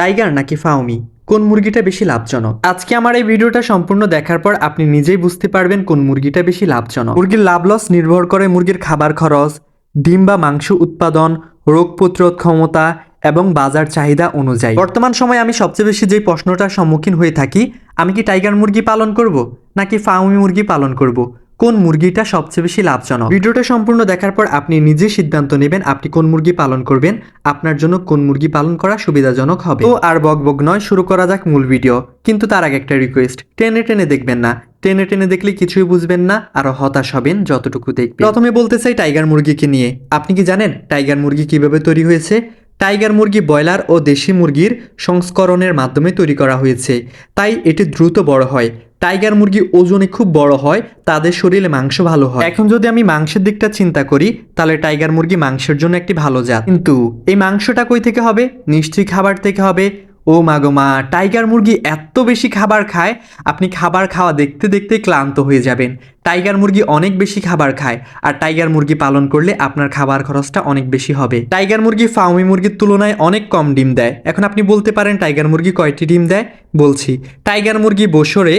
Tiger নাকি ফাউমি কোন মুরগিটা বেশি লাভজনক? আজকে আমার এই ভিডিওটা সম্পূর্ণ দেখার পর আপনি নিজেই বুঝতে পারবেন কোন মুরগিটা বেশি লাভজনক। মুরগির লাভ লস নির্ভর করে মুরগির খাবার খরচ, ডিম বা মাংস উৎপাদন, রোগ প্রতিরোধ ক্ষমতা এবং বাজার চাহিদা অনুযায়ী। বর্তমান সময়ে আমি সবচেয়ে বেশি যে প্রশ্নটার সম্মুখীন হয়ে থাকি, আমি কি টাইগার মুরগি পালন করব নাকি ফাউমি মুরগি পালন করব? কোন মুরগিটা সবচেয়ে বেশি লাভজনক? ভিডিওটা সম্পূর্ণ দেখার পর আপনি নিজে সিদ্ধান্ত নেবেন আপনি কোন মুরগি পালন করবেন, আপনার জন্য কোন মুরগি পালন করা সুবিধাজনক হবে। ও আর বক বক নয়, শুরু করা যাক মূল ভিডিও। কিন্তু তার আগে একটা রিকোয়েস্ট টেনে টেনে দেখবেন না। টেনে টেনে দেখলে কিছুই বুঝবেন না, আরও হতাশ হবেন যতটুকু দেখবেন। প্রথমে বলতে চাই টাইগার মুরগিকে নিয়ে। আপনি কি জানেন টাইগার মুরগি কীভাবে তৈরি হয়েছে? টাইগার মুরগি ব্রয়লার ও দেশি মুরগির সংস্করণের মাধ্যমে তৈরি করা হয়েছে। তাই এটি দ্রুত বড় হয়। টাইগার মুরগি ওজনে খুব বড় হয়, তাদের শরীরে মাংস ভালো হয়। এখন যদি আমি মাংসের দিকটা চিন্তা করি, তাহলে টাইগার মুরগি মাংসের জন্য একটি ভালো জাত। কিন্তু এই মাংসটা কই থেকে হবে? নিশ্চয়ই খাবার থেকে হবে। ও মাগো মা, টাইগার মুরগি এত বেশি খাবার খায়, আপনি খাবার খাওয়া দেখতে দেখতে ক্লান্ত হয়ে যাবেন। টাইগার মুরগি অনেক বেশি খাবার খায়, আর টাইগার মুরগি পালন করলে আপনার খাবার খরচটা অনেক বেশি হবে। টাইগার মুরগি ফার্মি মুরগির তুলনায় অনেক কম ডিম দেয়। এখন আপনি বলতে পারেন, টাইগার মুরগি কয়টি ডিম দেয়? বলছি, টাইগার মুরগি বছরে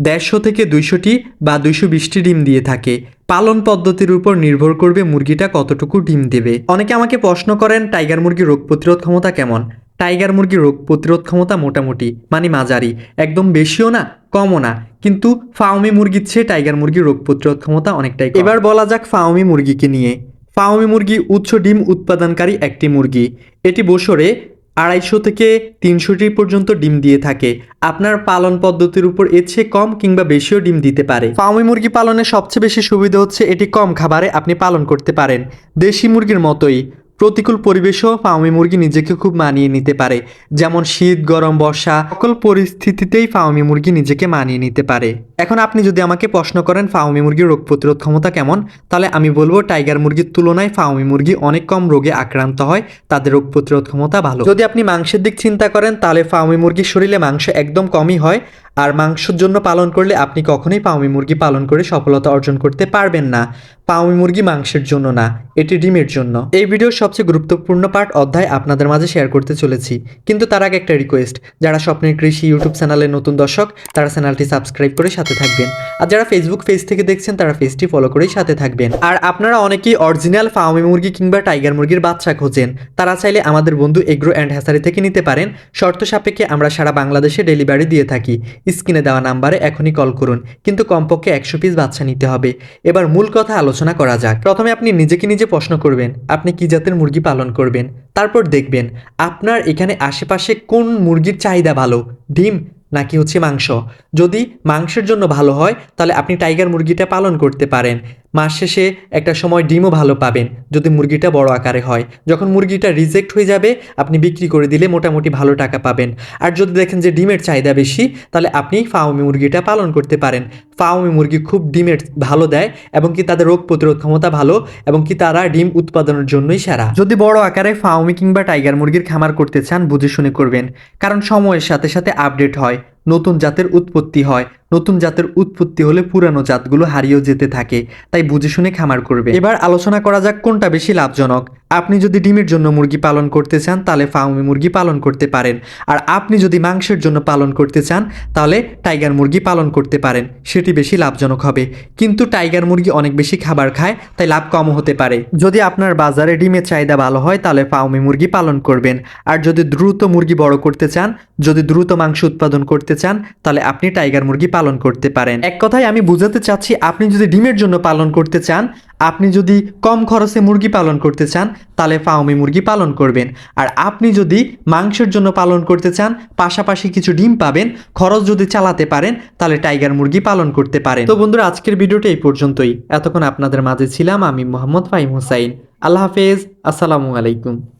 দেড়শো থেকে দুইশোটি বা দুইশো বিশটি ডিম দিয়ে থাকে। পালন পদ্ধতির উপর নির্ভর করবে মুরগিটা কতটুকু ডিম দেবে। অনেকে আমাকে প্রশ্ন করেন, টাইগার মুরগির রোগ প্রতিরোধ ক্ষমতা কেমন? টাইগার মুরগির রোগ প্রতিরোধ ক্ষমতা মোটামুটি মানে মাঝারি, একদম বেশিও না, কমও না। কিন্তু ফাউমি মুরগির চেয়ে টাইগার মুরগির রোগ প্রতিরোধ ক্ষমতা অনেকটাই এবার বলা যাক ফাউমি মুরগিকে নিয়ে। ফাউমি মুরগি উচ্চ ডিম উৎপাদনকারী একটি মুরগি। এটি বছরে আড়াইশো থেকে তিনশোটি পর্যন্ত ডিম দিয়ে থাকে। আপনার পালন পদ্ধতির উপর এর চেয়ে কম কিংবা বেশিও ডিম দিতে পারে। ফার্মি মুরগি পালনের সবচেয়ে বেশি সুবিধা হচ্ছে এটি কম খাবারে আপনি পালন করতে পারেন। দেশি মুরগির মতোই। প্রতিকূল পরিবেশেও ফার্মি মুরগি নিজেকে খুব মানিয়ে নিতে পারে। যেমন শীত, গরম, বর্ষা, সকল পরিস্থিতিতেই ফার্মি মুরগি নিজেকে মানিয়ে নিতে পারে। এখন আপনি যদি আমাকে প্রশ্ন করেন ফার্মি মুরগির রোগ প্রতিরোধ ক্ষমতা কেমন, তাহলে আমি বলব টাইগার মুরগির তুলনায় ফার্মি মুরগি অনেক কম রোগে আক্রান্ত হয়, তাদের রোগ প্রতিরোধ ক্ষমতা ভালো। যদি আপনি মাংসের দিক চিন্তা করেন, তাহলে ফার্মি মুরগির শরীরে মাংস একদম কমই হয়, আর মাংসের জন্য পালন করলে আপনি কখনোই পাউমি মুরগি পালন করে সফলতা অর্জন করতে পারবেন না। পাউমি মুরগি মাংসের জন্য না, এটি ডিমের জন্য। এই ভিডিওর সবচেয়ে গুরুত্বপূর্ণ পার্ট অধ্যায় আপনাদের মাঝে শেয়ার করতে চলেছি। কিন্তু তার আগে একটা রিকোয়েস্ট যারা স্বপ্নের কৃষি ইউটিউব চ্যানেলের নতুন দর্শক, তারা চ্যানেলটি সাবস্ক্রাইব করে থাকবেন। আর যারা ফেসবুক পেজ থেকে দেখছেন, তারা পেজটি ফলো করেই সাথে থাকবেন। আর আপনারা অনেকেই অরিজিনাল ফাউমি মুরগি কিংবা টাইগার মুরগির বাচ্চা খোঁজেন। তারা চাইলে আমাদের বন্ধু এগ্রো অ্যান্ড হ্যাসারি থেকে নিতে পারেন। শর্ত সাপেক্ষে আমরা সারা বাংলাদেশে ডেলিভারি দিয়ে থাকি। স্ক্রিনে দেওয়া নাম্বারে এখনই কল করুন। কিন্তু কমপক্ষে একশো পিস বাচ্চা নিতে হবে। এবার মূল কথা আলোচনা করা যাক। প্রথমে আপনি নিজেকে নিজে প্রশ্ন করবেন, আপনি কি জাতের মুরগি পালন করবেন? তারপর দেখবেন, আপনার এখানে আশেপাশে কোন মুরগির চাহিদা ভালো? ডিম নাকি হচ্ছে মাংস? যদি মাংসের জন্য ভালো হয়, তাহলে আপনি টাইগার মুরগিটা পালন করতে পারেন। মাস শেষে একটা সময় ডিমও ভালো পাবেন যদি মুরগিটা বড় আকারে হয়। যখন মুরগিটা রিজেক্ট হয়ে যাবে, আপনি বিক্রি করে দিলে মোটামুটি ভালো টাকা পাবেন। আর যদি দেখেন যে ডিমের চাহিদা বেশি, তাহলে আপনি ফাউমি মুরগিটা পালন করতে পারেন। ফাউমি মুরগি খুব ডিমের ভালো দেয় এবং কি তাদের রোগ প্রতিরোধ ক্ষমতা ভালো এবং কি তারা ডিম উৎপাদনের জন্যই সেরা। যদি বড় আকারে ফাউমি কিংবা টাইগার মুরগির খামার করতে চান, বুঝে শুনে করবেন। কারণ সময়ের সাথে সাথে আপডেট হয়। নতুন জাতের উৎপত্তি হয়। নতুন জাতের উৎপত্তি হলে পুরানো জাতগুলো হারিয়েও যেতে থাকে। তাই বুঝে শুনে খামার করবে। এবার আলোচনা করা যাক কোনটা বেশি লাভজনক। আপনি যদি ডিমের জন্য মুরগি পালন করতে চান, তাহলে ফার্মি মুরগি পালন করতে পারেন। আর আপনি যদি মাংসের জন্য পালন করতে চান, তাহলে টাইগার মুরগি পালন করতে পারেন। সেটি বেশি লাভজনক হবে। কিন্তু টাইগার মুরগি অনেক বেশি খাবার খায়, তাই লাভ কম হতে পারে। যদি আপনার বাজারে ডিমের চাহিদা ভালো হয়, তাহলে ফার্মি মুরগি পালন করবেন। আর যদি দ্রুত মুরগি বড় করতে চান, যদি দ্রুত মাংস উৎপাদন করতে চান, তাহলে আপনি টাইগার মুরগি পালন করতে পারেন। এক কথায় আমি বুঝাতে চাচ্ছি, আপনি যদি ডিমের জন্য পালন করতে চান আপনি যদি কম খরচে মুরগি পালন করতে চান, তাহলে ফাউমি মুরগি পালন করবেন। আর আপনি যদি মাংসের জন্য পালন করতে চান, পাশাপাশি কিছু ডিম পাবেন, খরচ যদি চালাতে পারেন, তাহলে টাইগার মুরগি পালন করতে পারেন। তো বন্ধুরা, আজকের ভিডিওটা এই পর্যন্তই। এতক্ষণ আপনাদের মাঝে ছিলাম আমি মোহাম্মদ ফাহিম হুসাইন। আল্লাহ হাফেজ, আসসালামু আলাইকুম।